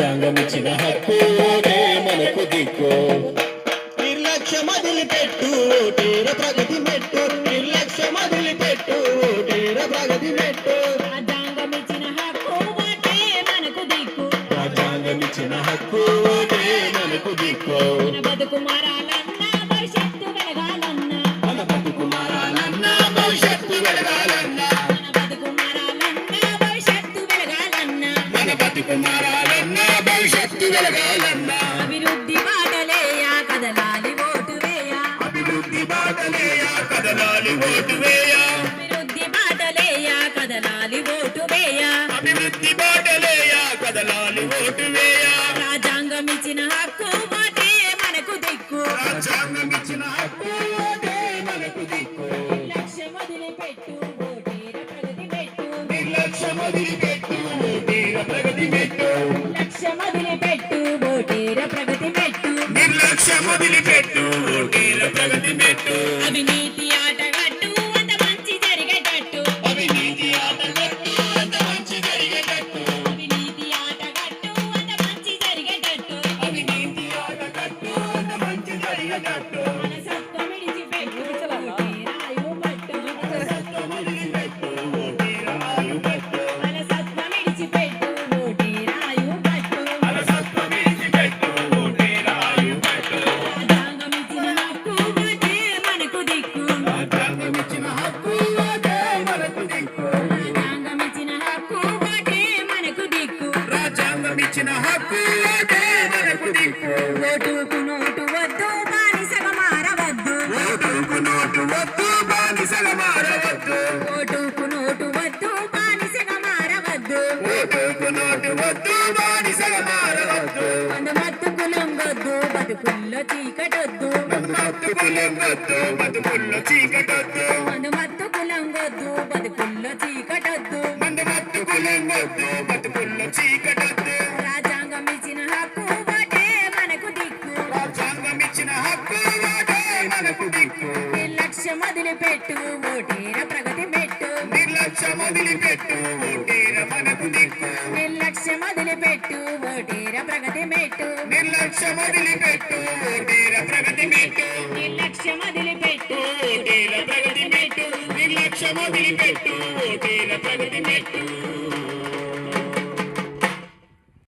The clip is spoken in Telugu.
రాజ్యాంగమిచ్చిన హక్కు మనకు దిక్కు. నిర్లక్ష్యం వదిలిపెట్టు ఓటేర ప్రగతి మెట్టు. నిర్లక్ష్యం వదిలిపెట్టు ఓటేర ప్రగతి మెట్టు. రాజ్యాంగమిచ్చిన హక్కు మనకు దిక్కు. మనకు మన బతుకు మారాలన్నా భవిష్యత్తు వెలగాలన్నా. మన బతుకు మారాలన్నా భవిష్యత్తు వెలగాలన్నా. మన బతుకు మారాలన్నా భవిష్యత్తు వెలగాలన్నా. మన బతుకు మారాలన్నా. అభివృద్ధి బాటలేయా కదలాలి ఓటు వేయా. అభివృద్ధి బాటలేయా కదలాలి ఓటు వేయా. అభివృద్ధి బాటలేయా కదలాలి ఓటు వేయా. అభివృద్ధి బాటలేయా కదలాలి ఓటు వేయా. రాజ్యాంగం ఇచ్చిన హక్కు ఓటే మనకు దిక్కు. రాజ్యాంగం ఇచ్చిన హక్కు ఓటే మనకు దిక్కు. లక్ష్యం వదిలిపెట్టు పెట్టు ప్రగతి పెట్టు లక్ష్యం వదిలిపెట్టు ఓటేర ప్రగతి పెట్టు వదిలిపెట్టు ఇచ్చిన హక్కు ఓటే మనకు దిక్కు. ఓటుకు నోటు వద్దు బానిసగా మారవద్దు. ఓటుకు నోటు వద్దు బానిసల మారవద్దు. ఓటుకు నోటు వద్దు బానిసగా మారవద్దు. ఓటుకు నోటు వద్దు బానిసల మారవద్దు. మత్తుకు బతుకుల్లో చీకటొద్దు. మందు మత్తుకు లొంగొద్దు బతుకుల్లో చీకటొద్దు. మందు మత్తుకు లొంగొద్దు బతుకుల్లో చీకటొద్దు. మందు మత్తుకు లొంగొద్దు బతుకుల్లో చీకటొద్దు. రాజ్యాంగం ఇచ్చిన హక్కు మనకు దిక్కు. రాజ్యాంగం ఇచ్చిన హక్కు మనకు దిక్కు. నిర్లక్ష్యం వదిలిపెట్టు ఓటేర ప్రగతి పెట్టు. నిర్లక్ష్యం వదిలిపెట్టు ఓటేర మనకు దిక్కు. వదిలిపెట్టు ఓటేర ప్రగతి పెట్టు. నిర్లక్ష్యం వదిలిపెట్టు ఓటేర ప్రగతి మెట్టు నిర్లక్ష్యం వదిలిపెట్టు ఓటేర ప్రగతి మెట్టు నిర్లక్ష్యం వదిలిపెట్టు ఓటేర ప్రగతి మెట్టు